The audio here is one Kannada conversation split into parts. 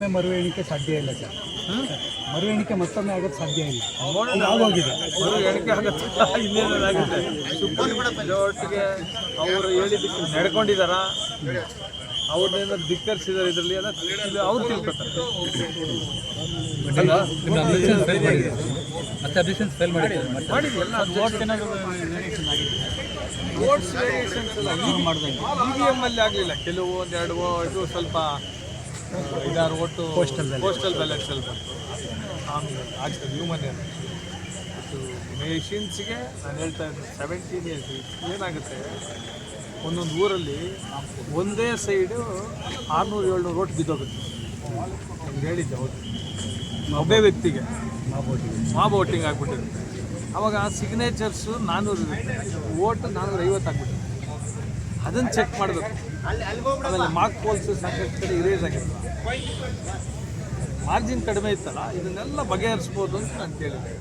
ಮತ್ತೊಮ್ಮೆ ಮರು ಎಣಿಕೆ ಸಾಧ್ಯ ಇಲ್ಲ ಸರ್. ಮರು ಎಣಿಕೆ ಮತ್ತೊಮ್ಮೆ ಆಗೋದು ಸಾಧ್ಯ ಇಲ್ಲ. ಆಗೋಗಿದೆ ಅವರು ಎಣಿಕೆ ಆಗುತ್ತೆ. ಇನ್ನೇನಾಗುತ್ತೆ ಒಟ್ಟಿಗೆ ಅವರು ಹೇಳಿದ್ದಕ್ಕೆ ನಡ್ಕೊಂಡಿದಾರ? ಅವ್ರನ್ನ ಧಿಕ್ಕರಿಸಿದಾರೆ ಇದರಲ್ಲಿ ಅದ ಅವ್ರು ತಿಳ್ಕೊತಾರೆ? ಮತ್ತೆ ಅಬ್ಜೆಕ್ಷನ್ಸ್ ಫೇಲ್ ಮಾಡಿದ್ದಾರೆ ಮತ್ತೆ ಮಾಡಿದ್ವಿ. ಎಲ್ಲ ವೋಟ್ಸ್ ವೇರಿಯೇಷನ್ಸ್ ಎಲ್ಲ ಇ ವಿ ಎಂ ಅಲ್ಲಿ ಆಗಲಿಲ್ಲ. ಕೆಲವು ಒಂದೆರಡು ಇದು ಸ್ವಲ್ಪ ಐದಾರು ಒಟ್ಟು ಪೋಸ್ಟಲ್. ಪೋಸ್ಟಲ್ ಬ್ಯಾಲೆನ್ಸ್ ಅಲ್ಲಿ ಬಂತು. ಆಮೇಲೆ ಆಗ್ತದೆ ಹ್ಯೂಮನ್ ಏನು ಮೇಷಿನ್ಸ್ಗೆ ನಾನು ಹೇಳ್ತಾ ಇದ್ದೆ ಸೆವೆಂಟೀನ್ ಇಯರ್ಸ್ ಏನಾಗುತ್ತೆ? ಒಂದೊಂದು ಊರಲ್ಲಿ ಒಂದೇ ಸೈಡು ಆರುನೂರು ಏಳ್ನೂರು ಓಟ್ ಬಿದ್ದೋಗುತ್ತೆ. ನಮ್ಗೆ ಹೇಳಿದ್ದೆ ಹೌದು. ಒಬ್ಬೇ ವ್ಯಕ್ತಿಗೆ ಮಾಬ್ ವೋಟಿಂಗ್ ಆಗಿಬಿಟ್ಟಿರುತ್ತೆ. ಅವಾಗ ಸಿಗ್ನೇಚರ್ಸು ನಾನ್ನೂರು ಇರುತ್ತೆ. ಓಟ್ ನಾನ್ನೂರ ಐವತ್ತು ಆಗ್ಬಿಟ್ಟಿರುತ್ತೆ. ಅದನ್ನು ಚೆಕ್ ಮಾಡಬೇಕು. ಆಮೇಲೆ ಮಾರ್ಕ್ ಪೋಲ್ಸ್ ಸಾಕಷ್ಟು ಕಡೆ ಆಗಿರ್ತದೆ ಮಾರ್ಜಿನ್ ಕಡಿಮೆ ಇತ್ತಲ್ಲ, ಇದನ್ನೆಲ್ಲ ಬಗೆಹರಿಸ್ಬೋದು ಅಂತ ನಾನು ಕೇಳಿದೆ.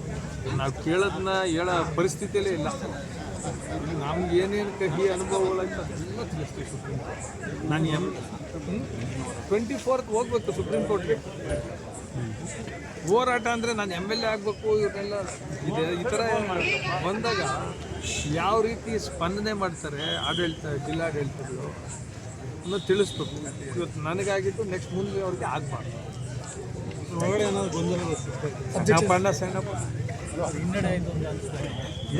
ನಾವು ಕೇಳೋದನ್ನ ಹೇಳೋ ಪರಿಸ್ಥಿತಿಯಲ್ಲೇ ಇಲ್ಲ. ನಮ್ಗೆ ಏನೇನು ಕಹಿ ಅನುಭವಗಳಾಯ್ತು ಅದೆಲ್ಲ ತಿಳಿಸ್ತೀವಿ ಸುಪ್ರೀಂ ಕೋರ್ಟ್. ನಾನು ಎಂ ಟ್ವೆಂಟಿ ಫೋರ್ತ್ ಹೋಗ್ಬೇಕು ಸುಪ್ರೀಂ ಕೋರ್ಟ್ಗೆ. ಹೋರಾಟ ಅಂದರೆ ನಾನು ಎಂ ಎಲ್ ಎ ಆಗಬೇಕು ಇವನ್ನೆಲ್ಲ ಇದೆ, ಈ ಥರ ಏನು ಮಾಡಬೇಕು? ಬಂದಾಗ ಯಾವ ರೀತಿ ಸ್ಪಂದನೆ ಮಾಡ್ತಾರೆ ಆಡಳಿತ, ಜಿಲ್ಲಾಡಳಿತಗಳು? ಅನ್ನೋ ತಿಳಿಸ್ಬೇಕು. ಇವತ್ತು ನನಗಾಗಿತ್ತು ನೆಕ್ಸ್ಟ್ ಮುಂದೆ ಅವ್ರಿಗೆ ಆಗ್ಬಾರ್ದು. ಒಳಗಡೆ ಏನಾದ್ರು ಗೊಂದಲ ಸಣ್ಣಪ್ಪ ಸಣ್ಣಪ್ಪ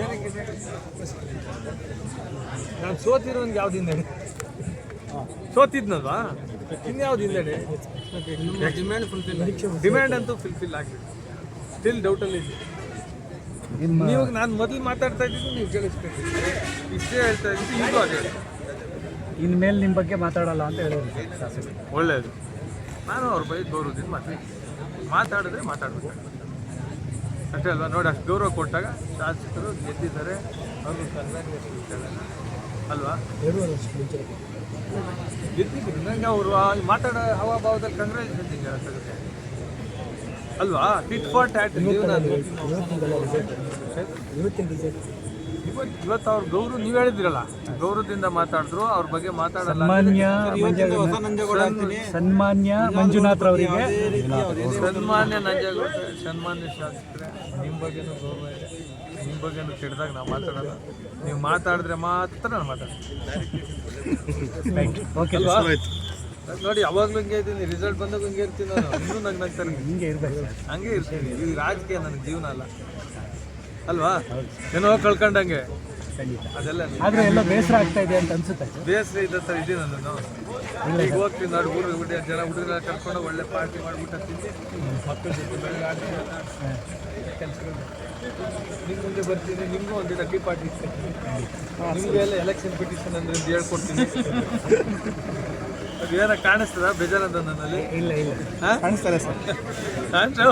ಏನಕ್ಕೆ ನಾನು ಸೋತಿರೋನ್ಗೆ ಯಾವ್ದು ಹಿನ್ನಡೆ ಸೋತಿದ್ನಲ್ವಾ? ಇನ್ಯಾವ್ದು ಹಿನ್ನಡೆ ಡಿಮ್ಯಾಂಡ್ ಫುಲ್ಫಿಲ್ ಡಿಮ್ಯಾಂಡ್ ಅಂತೂ ಫುಲ್ಫಿಲ್ ಆಗಿದೆ ಸ್ಟಿಲ್ ಡೌಟಲ್ಲಿ ಇದೆ ನೀವು ನಾನು ಮೊದಲು ಮಾತಾಡ್ತಾ ಇದ್ದೀನಿ ನೀವು ಕೇಳಿಸ್ಬೇಕು ಇಷ್ಟೇ ಹೇಳ್ತಾ ಇದ್ದೀನಿ. ಈಗಲೂ ಅದೇ ಇನ್ಮೇಲೆ ನಿಮ್ಮ ಬಗ್ಗೆ ಮಾತಾಡಲ್ಲ ಅಂತ ಹೇಳಿದ್ರು ಶಾಸಕರು. ಒಳ್ಳೆಯದು ನಾನು ಅವ್ರ ಬೈ ಗೌರವದಿಂದ ಮಾತಾಡ್ತೀನಿ ಮಾತಾಡಿದ್ರೆ ಮಾತಾಡ್ಬೇಕು ಅಷ್ಟೇ ಅಲ್ವಾ? ನೋಡಿ ಅಷ್ಟು ಗೌರವ ಕೊಟ್ಟಾಗ ಶಾಸಕರು ಗೆದ್ದಿದ್ದಾರೆ. ಅವರು ಅಲ್ವಾ? ಗೆದ್ದಿದ್ರು ನಂಗೆ ಅವರು ಮಾತಾಡೋ ಹವಾಭಾವದಲ್ಲಿ ಕಂಗ್ರಾಚುಲೇಷನ್ ಅಲ್ವಾ? ಟಿಟ್ ಫಾರ್ ಟ್ಯಾಟ್ ಇವತ್ತಿನ. ಇವತ್ತು ಅವ್ರ ಗೌರವ ನೀವು ಹೇಳಿದ್ರಲ್ಲ ಗೌರವದಿಂದ ಮಾತಾಡಿದ್ರು ಅವ್ರ ಬಗ್ಗೆ ಮಾತಾಡಲ್ಲ ಸನ್ಮಾನ್ಯ ಸನ್ಮಾನ್ಯ ಮಂಜುನಾಥ್ ಅವರಿಗೆ. ಸನ್ಮಾನ್ಯ ನಂಜಗೌಡ ಸನ್ಮಾನ್ಯ ಶಾಸಕರೇ ನಿಮ್ಮ ಬಗ್ಗೆನೂ ಗೌರವ ಇದೆ. ನಿಮ್ಮ ಬಗ್ಗೆನೂ ಕೆಡ್ದಾಗ ನಾವು ಮಾತಾಡಲ್ಲ. ನೀವು ಮಾತಾಡಿದ್ರೆ ಮಾತ್ರ ನಾನು ಮಾತಾಡ್ತೀನಿ. ನೋಡಿ ಯಾವಾಗಲೂ ಹಿಂಗೆ ಇದ್ದೀನಿ. ರಿಸಲ್ಟ್ ಬಂದಾಗ ಹಿಂಗೆ ಇರ್ತೀನಿ ನಾನು. ಇನ್ನೂ ನಂಗೆ ನಗ್ತಾರೆ ಹಿಂಗೆ ಇರ್ಬೇಕು. ಹಂಗೆ ಇರ್ತೀನಿ. ಈ ರಾಜಕೀಯ ನನ್ನ ಜೀವನ ಅಲ್ಲ. ಅಲ್ವಾ? ಏನೋ ಕಳ್ಕೊಂಡಂಗೆ. ಅದೆಲ್ಲ ಆದ್ರೆ ಎಲ್ಲ ಬೇಸರ ಆಗ್ತಾ ಇದೆ ಅಂತ ಅನ್ಸುತ್ತೆ. ಬೇಸರ ಇದ್ದ ಸರ್ ಇದೆ ನಾನು. ಈಗ ಹೋಗ್ತೀನಿ ನೋಡಿ ಬಿಟ್ಟು ಜನ ಹುಡುಗರೆಲ್ಲ ಕರ್ಕೊಂಡು ಒಳ್ಳೆ ಪಾರ್ಟಿ ಮಾಡಿಬಿಟ್ಟು ತಿಂದು ಮಕ್ಕಳ ಜೊತೆ ಬೆಳಗಾಡಿ ಕೆಲಸಗಳು ನಿಮ್ಮ ಮುಂದೆ ಬರ್ತೀನಿ ನಿಮಗೂ ಒಂದು ದಿನ ಟೀ ಪಾರ್ಟಿ ನಿಮಗೆ ಎಲ್ಲ ಎಲೆಕ್ಷನ್ ಪಿಟಿಷನ್ ಅಂದ್ರೆ ಹೇಳ್ಕೊಡ್ತೀನಿ. ಅದು ಏನೋ ಕಾಣಿಸ್ತದ? ಬೇಜಾರದ ನನ್ನಲ್ಲಿ? ಇಲ್ಲ ಇಲ್ಲ. ಕಾಣಿಸ್ತಾರೆ ಸರ್. ಕಾಣಿಸ್ತಾ